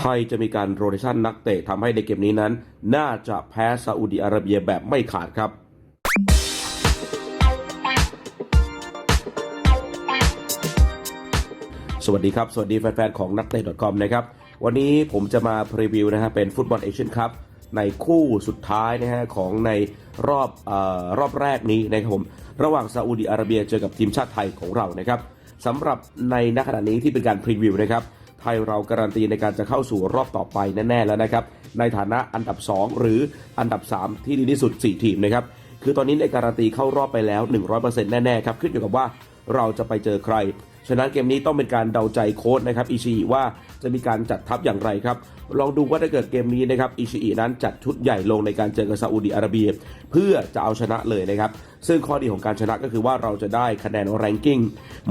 ไทยจะมีการโรเตชันนักเตะทำให้ในเกมนี้นั้น น่าจะแพ้ซาอุดีอาระเบียแบบไม่ขาดครับสวัสดีครับ สวัสดีแฟนๆ ของนักเตะ .com นะครับ วันนี้ผมจะมาพรีวิวนะฮะเป็นฟุตบอลเอเชียนคัพในคู่สุดท้ายนะฮะของในรอบออรอบแรกนี้นะครับผม ระหว่างซาอุดีอาระเบียเจอกับทีมชาติไทยของเรานะครับสำหรับในณขณะนี้ที่เป็นการพรีวิวนะครับ ทยเราการันตีในการจะเข้าสู่รอบต่อไปแน่ๆแล้วนะครับ ในฐานะอันดับ 2 หรืออันดับ 3 ที่ดีที่สุด 4 ทีมนะครับ คือตอนนี้ในการันตีเข้ารอบไปแล้ว 100%แน่ๆครับขึ้นอยู่กับว่าเราจะไปเจอใคร ฉะนั้นเกมนี้ต้องเป็นการเดาใจโค้ดนะครับอิชิอิว่าจะมีการจัดทัพอย่างไรครับ ลองดูว่าถ้าเกิดเกมนี้นะครับอิชิอินั้นจัดชุดใหญ่ลงในการเจอกับซาอุดีอาระเบีย เพื่อจะเอาชนะเลยนะครับ ซึ่งข้อดีของการชนะก็คือว่าเราจะได้คะแนนแรงกิ้ง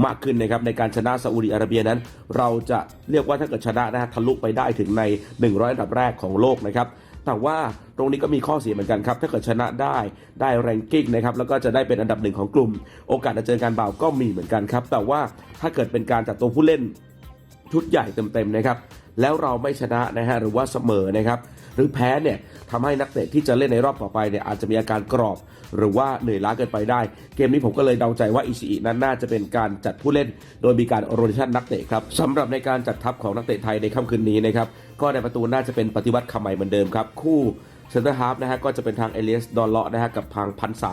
มากขึ้นนะครับในการชนะซาอุดีอาระเบียนั้น เราจะเรียกว่าถ้าเกิดชนะนะฮะทะลุไปได้ถึงใน 100อันดับแรกของโลกนะครับ แต่ว่าตรงนี้ก็มีข้อเสียเหมือนกันครับ ถ้าเกิดชนะได้ได้แรงกิ้งนะครับ แล้วก็จะได้เป็นอันดับหนึ่งของกลุ่ม โอกาสจะเจอการเบาก็มีเหมือนกันครับ แต่ว่าถ้าเกิดเป็นการจัดตัวผู้เล่นชุดใหญ่เต็มๆนะครับ แล้วเราไม่ชนะนะฮะหรือว่าเสมอนะครับหรือแพ้เนี่ยทำให้นักเตะที่จะเล่นในรอบต่อไปเนี่ยอาจจะมีอาการกรอบ หรือว่าเหนื่อยล้าเกินไปได้ เกมนี้ผมก็เลยเดาใจว่าอิชิอินั้นน่าจะเป็นการจัดผู้เล่น โดยมีการโรเตชันนักเตะครับสำหรับในการจัดทัพของนักเตะไทยในค่ำคืนนี้นะครับก็ในประตูน่าจะเป็นปฏิวัติคำใหม่เหมือนเดิมครับคู่ เซนเตอร์ฮาร์ฟนะฮะก็จะเป็นทางเอเลียสดอนเลาะนะฮะกับทางพันษา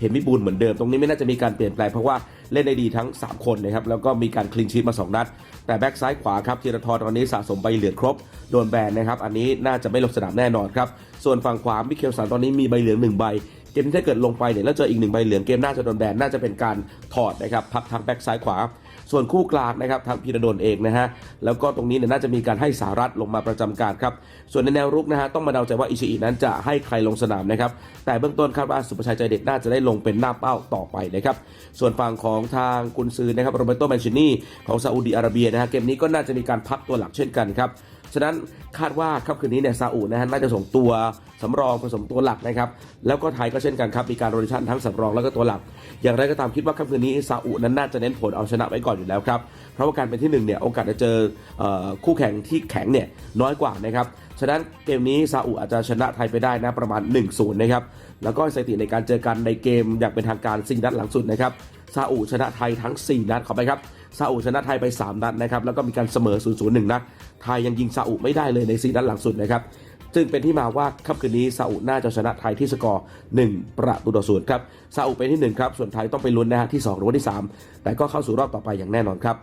เห็นมิบูลเหมือนเดิม ตรงนี้ไม่น่าจะมีการเปลี่ยนแปลงเพราะว่าเล่นได้ดีทั้ง 3 คนนะครับ แล้วก็มีการคลีนชีตมา 2 นัด แต่แบ็กซ้ายขวาครับธีรทรตอนนี้สะสมใบเหลืองครบ โดนแบนนะครับ อันนี้น่าจะไม่ลงสนามแน่นอนครับ ส่วนฝั่งขวามิเคลสันตอนนี้มีใบเหลือง1ใบ เกมที่ถ้าเกิดลงไปเนี่ยแล้วเจออีกหนึ่งใบเหลืองเกมน่าจะโดนแบนน่าจะเป็นการถอดนะครับพักทางแบ็กซ้ายขวา ส่วนคู่กลางนะครับทางพีระดลเองนะฮะแล้วก็ตรงนี้เนี่ยน่าจะมีการให้สารัฐลงมาประจำการครับส่วนในแนวรุกนะฮะต้องมาเดาใจว่าอิชิอินั้นจะให้ใครลงสนามนะครับแต่เบื้องต้นคาดว่าสุภชัยใจเด็ดน่าจะได้ลงเป็นหน้าเป้าต่อไปนะครับส่วนฝั่งของทางกุนซือนะครับโรเบโตแมนชินีของซาอุดีอาระเบียนะฮะเกมนี้ก็น่าจะมีการพักตัวหลักเช่นกันครับ ฉะนั้นคาดว่าค่ำคืนนี้เนี่ยซาอุนะฮะน่าจะส่งตัวสำรองผสมตัวหลักนะครับแล้วก็ไทยก็เช่นกันครับมีการโรเตชันทั้งสำรองแล้วก็ตัวหลัก อย่างไรก็ตามคิดว่าค่ำคืนนี้ซาอุนั้นน่าจะเน้นผลเอาชนะไว้ก่อนอยู่แล้วครับเพราะว่าการเป็นที่หนึ่งเนี่ยโอกาสจะเจออคู่แข่งที่แข็งเนี่ยน้อยกว่านะครับฉะนั้นเกมนี้ซาอุอาจจะชนะไทยไปได้นะประมาณ 1-0 นะครับแล้วก็สถิติในการเจอกันในเกมอย่างเป็นทางการสี่นัดหลังสุดนะครับซาอุชนะไทยทั้ง 4 นัดขอไปครับ ซาอุชนะไทยไป 3 นัดนะครับแล้วก็มีการเสมอ0-0 1นัดไทยยังยิงซาอุไม่ได้เลยใน4นัดหลังสุดนะครับซึ่งเป็นที่มาว่าค่ำคืนนี้ซาอุน่าจะชนะไทยที่สกอร์ 1 ประตูต่อศูนย์ครับซาอุเป็นที่1ครับส่วนไทยต้องไปลุ้นนะฮะที่2หรือว่าที่ 3 แต่ก็เข้าสู่รอบต่อไปอย่างแน่นอนครับ